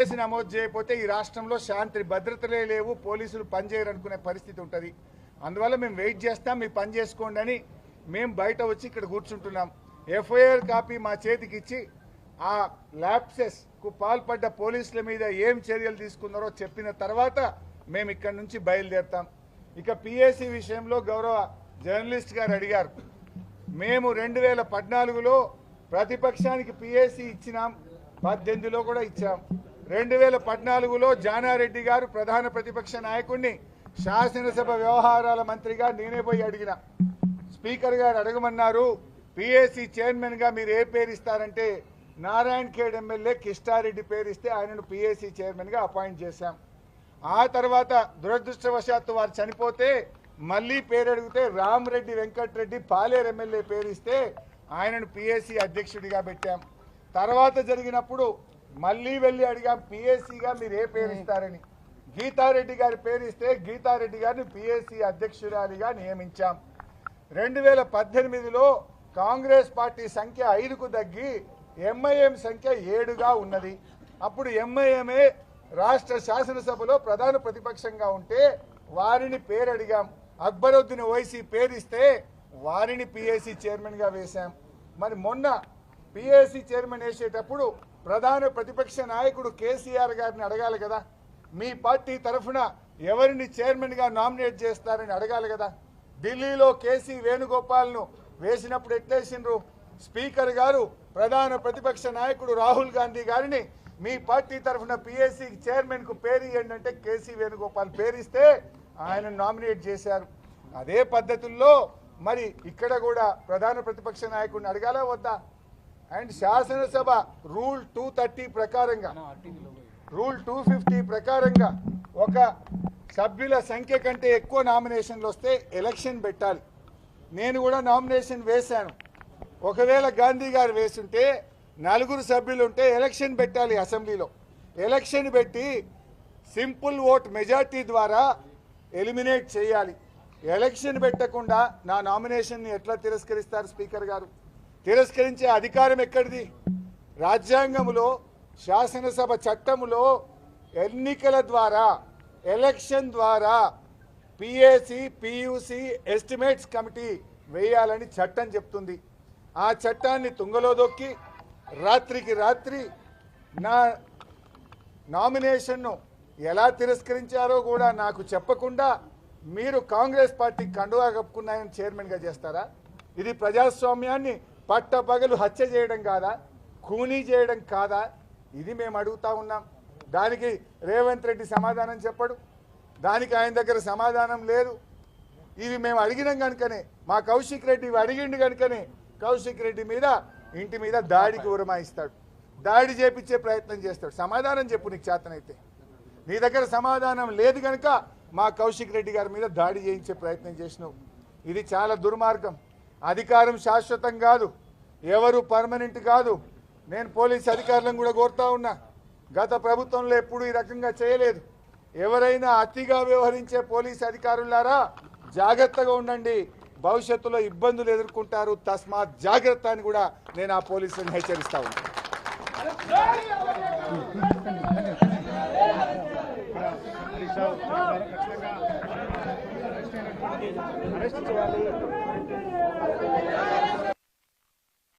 Case నమోదు చేయకపోతే ఈ రాష్ట్రంలో శాంతి భద్రతలే లేవు పోలీసులు పనిచేయరనుకునే పరిస్థితి ఉంటుంది. అందువల్ల మేము వెయిట్ చేస్తాం మీ పని చేసుకోండి అని మేము బయట వచ్చి ఇక్కడ కూర్చుంటున్నాం. ఎఫ్ఐఆర్ కాపీ మా చేతికి ఇచ్చి ఆ ల్యాప్సెస్కు పాల్పడ్డ పోలీసుల మీద ఏం చర్యలు తీసుకున్నారో చెప్పిన తర్వాత మేము ఇక్కడ నుంచి బయలుదేరుతాం. ఇక పిఎస్సి విషయంలో గౌరవ జర్నలిస్ట్ గారు అడిగారు మేము రెండు వేల పద్నాలుగులో ప్రతిపక్షానికి పిఎస్సి ఇచ్చినాం పద్దెనిమిదిలో కూడా ఇచ్చాం. రెండు వేల పద్నాలుగులో జానారెడ్డి గారు ప్రధాన ప్రతిపక్ష నాయకుడిని శాసనసభ వ్యవహారాల మంత్రిగా నేనే పోయి అడిగిన. స్పీకర్ గారు అడగమన్నారు పిఎస్సి చైర్మన్గా మీరు ఏ పేరు ఇస్తారంటే నారాయణ ఖేడ్ ఎమ్మెల్యే కిష్టారెడ్డి పేరు ఇస్తే ఆయనను పిఎస్సి చైర్మన్గా అపాయింట్ చేశాం. ఆ తర్వాత దురదృష్టవశాత్తు వారు చనిపోతే మళ్ళీ పేరు అడిగితే రామరెడ్డి వెంకటరెడ్డి పాలేరు ఎమ్మెల్యే పేరు ఇస్తే ఆయనను పిఎస్సి అధ్యక్షుడిగా పెట్టాం. తర్వాత జరిగినప్పుడు మళ్ళీ వెళ్ళి అడిగాం పిఎస్సిగా మీరు ఏ పేరు ఇస్తారని? గీతారెడ్డి గారి పేరు ఇస్తే గీతారెడ్డి గారిని పిఎస్సి అధ్యక్షురాలిగా నియమించాం. రెండు వేల పద్దెనిమిదిలో కాంగ్రెస్ పార్టీ సంఖ్య ఐదుకు తగ్గి ఎంఐఎం సంఖ్య ఏడుగా ఉన్నది. అప్పుడు ఎంఐఎంఏ రాష్ట్ర శాసనసభలో ప్రధాన ప్రతిపక్షంగా ఉంటే వారిని పేరు అడిగాం. అక్బరుద్దీన్ ఓవైసీ పేరిస్తే వారిని పిఎస్సి చైర్మన్గా వేశాం. మరి మొన్న పిఎస్సి చైర్మన్ వేసేటప్పుడు ప్రధాన ప్రతిపక్ష నాయకుడు కేసీఆర్ గారిని అడగాలి కదా. మీ పార్టీ తరఫున ఎవరిని చైర్మన్గా నామినేట్ చేస్తారని అడగాలి కదా. ఢిల్లీలో కేసీ వేణుగోపాల్ను వేసినప్పుడు ఎట్లేసిండ్రు స్పీకర్ గారు ప్రధాన ప్రతిపక్ష నాయకుడు రాహుల్ గాంధీ గారిని మీ పార్టీ తరఫున పిఎస్సి చైర్మన్కు పేరు ఇవ్వండి అంటే కేసీ వేణుగోపాల్ పేరిస్తే ఆయన నామినేట్ చేశారు. అదే పద్ధతుల్లో మరి ఇక్కడ కూడా ప్రధాన ప్రతిపక్ష నాయకుడిని అడగాలా వద్దా? అండ్ శాసనసభ రూల్ టూ థర్టీ ప్రకారంగా రూల్ టూ ఫిఫ్టీ ప్రకారంగా ఒక సభ్యుల సంఖ్య కంటే ఎక్కువ నామినేషన్లు వస్తే ఎలక్షన్ పెట్టాలి. నేను కూడా నామినేషన్ వేశాను. ఒకవేళ గాంధీ గారు వేస్తుంటే నలుగురు సభ్యులు ఉంటే ఎలక్షన్ పెట్టాలి అసెంబ్లీలో. ఎలక్షన్ పెట్టి సింపుల్ ఓట్ మెజార్టీ ద్వారా ఎలిమినేట్ చేయాలి. ఎలక్షన్ పెట్టకుండా నా నామినేషన్ని ఎట్లా తిరస్కరిస్తారు స్పీకర్ గారు? తిరస్కరించే అధికారం ఎక్కడిది? రాజ్యాంగంలో శాసనసభ చట్టములో ఎన్నికల ద్వారా ఎలక్షన్ ద్వారా పిఏసి పియూసి ఎస్టిమేట్స్ కమిటీ వేయాలని చట్టం చెప్తుంది. ఆ చట్టాన్ని తుంగలో దొక్కి రాత్రికి రాత్రి నా నామినేషన్ను ఎలా తిరస్కరించారో కూడా నాకు చెప్పకుండా మీరు కాంగ్రెస్ పార్టీ కండువా కప్పుకున్నాయని చైర్మన్గా చేస్తారా? ఇది ప్రజాస్వామ్యాన్ని పట్టపగలు హత్య చేయడం కాదా? ఖూనీ చేయడం కాదా? ఇది మేము అడుగుతా ఉన్నాం. దానికి రేవంత్ రెడ్డి సమాధానం చెప్పడు. దానికి ఆయన దగ్గర సమాధానం లేదు. ఇవి మేము అడిగినాం కనుకనే మా కౌశిక్ రెడ్డి ఇవి అడిగిండు కనుకనే కౌశిక్ రెడ్డి మీద ఇంటి మీద దాడికి ఉరమాయిస్తాడు దాడి చేపించే ప్రయత్నం చేస్తాడు. సమాధానం చెప్పు నీకు చేతనైతే. నీ దగ్గర సమాధానం లేదు కనుక మా కౌశిక్ రెడ్డి గారి మీద దాడి చేయించే ప్రయత్నం చేసినావు. ఇది చాలా దుర్మార్గం. అధికారం శాశ్వతం కాదు. ఎవరు పర్మనెంట్ కాదు. నేను పోలీస్ అధికారులను కూడా కోరుతా ఉన్నా. గత ప్రభుత్వంలో ఎప్పుడు ఈ రకంగా చేయలేదు. ఎవరైనా అతిగా వ్యవహరించే పోలీస్ అధికారులారా జాగ్రత్తగా ఉండండి. భవిష్యత్తులో ఇబ్బందులు ఎదుర్కొంటారు. తస్మాత్ జాగ్రత్త అని కూడా నేను ఆ పోలీసులను హెచ్చరిస్తా ఉన్నాను అరెస్ట్ చేయాలి.